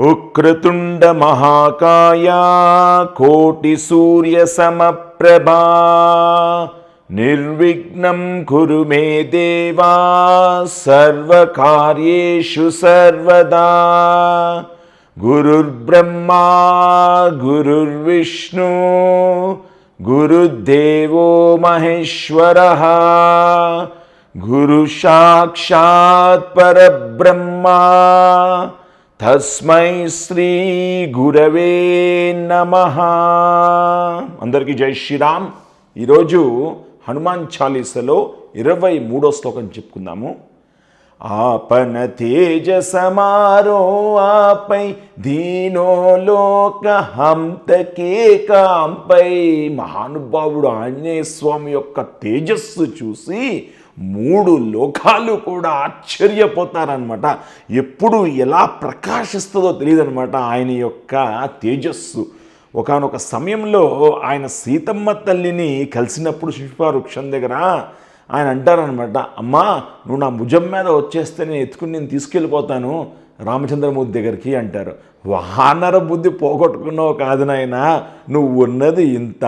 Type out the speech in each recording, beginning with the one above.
उक्रतुण्डमहाकाया कोटिसूर्यसमप्रभा। निर्विघ्नं कुरु मे देवा सर्वकार्येषु सर्वदा। गुरुर्ब्रह्मा गुरुर्विष्णु गुरुर्देवो महेश्वरः। गुरुसाक्षात् परब्रह्मा తస్మై శ్రీ గురవే నమ. అందరికీ జై శ్రీరామ్. ఈరోజు హనుమాన్ చాలీసలో ఇరవై మూడో శ్లోకం చెప్పుకుందాము. ఆపన తేజ సమారో ఆపై దీనో లోక హంతకే కాంపై మహానుభావుడు ఆంజనేయ స్వామి యొక్క తేజస్సు చూసి మూడు లోకాలు కూడా ఆశ్చర్యపోతారనమాట ఎప్పుడు ఎలా ప్రకాశిస్తుందో తెలియదనమాట ఆయన యొక్క తేజస్సు. ఒకానొక సమయంలో ఆయన సీతమ్మ తల్లిని కలిసినప్పుడు శిశుపావృక్షం దగ్గర ఆయన అంటారనమాట అమ్మా నువ్వు నా భుజం మీద వచ్చేస్తే నేను ఎత్తుకుని నేను తీసుకెళ్ళిపోతాను రామచంద్రమూర్తి దగ్గరికి అంటారు. వానర బుద్ధి పోగొట్టుకున్నావు కాదు నాయన నువ్వు ఉన్నది ఇంత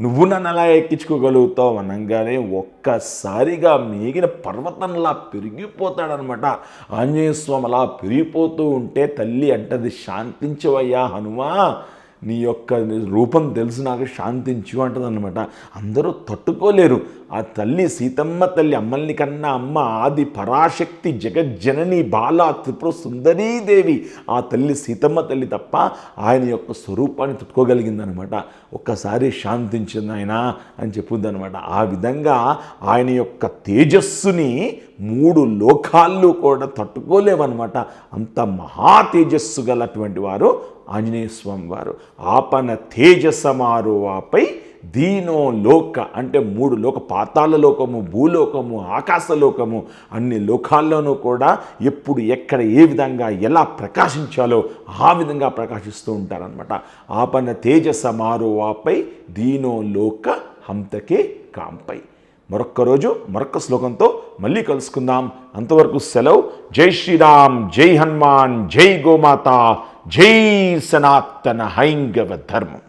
నువ్వు నన్ను అలా ఎక్కించుకోగలుగుతావు అనగానే ఒక్కసారిగా మిగిలిన పర్వతంలా పెరిగిపోతాడనమాట. ఆంజనేయ స్వామి అలా పెరిగిపోతూ ఉంటే తల్లి అంటది శాంతించవయ్యా హనుమా నీ యొక్క రూపం తెలిసి నాకు శాంతించు అంటదన్నమాట. అందరూ తట్టుకోలేరు. ఆ తల్లి సీతమ్మ తల్లి అమ్మల్ని కన్నా అమ్మ ఆది పరాశక్తి జగజ్జనని బాల త్రిపుర సుందరీదేవి ఆ తల్లి సీతమ్మ తల్లి తప్ప ఆయన యొక్క స్వరూపాన్ని తట్టుకోగలిగిందనమాట ఒక్కసారి శాంతించింది ఆయన అని చెప్పుద్దనమాట ఆ విధంగా ఆయన యొక్క తేజస్సుని మూడు లోకాల్లో కూడా తట్టుకోలేవన్నమాట. అంత మహా తేజస్సు గలటువంటి వారు ఆంజనేయ స్వామి వారు ఆపన తేజసమారోవాపై దీనో లోక అంటే మూడు లోక పాతాల లోకము భూలోకము ఆకాశలోకము అన్ని లోకాల్లోనూ కూడా ఎప్పుడు ఎక్కడ ఏ విధంగా ఎలా ప్రకాశించాలో ఆ విధంగా ప్రకాశిస్తూ ఉంటారనమాట ఆపన తేజసమారోవాపై దీనో లోక హంతకే కాంపై. మరొక్క రోజు మరొక్క శ్లోకంతో మళ్ళీ కలుసుకుందాం. అంతవరకు సెలవు. జై శ్రీరామ్ జై హనుమాన్ జై గోమాత. ஜெய் சனாத்தன ஹைங்கவ தர்மம்.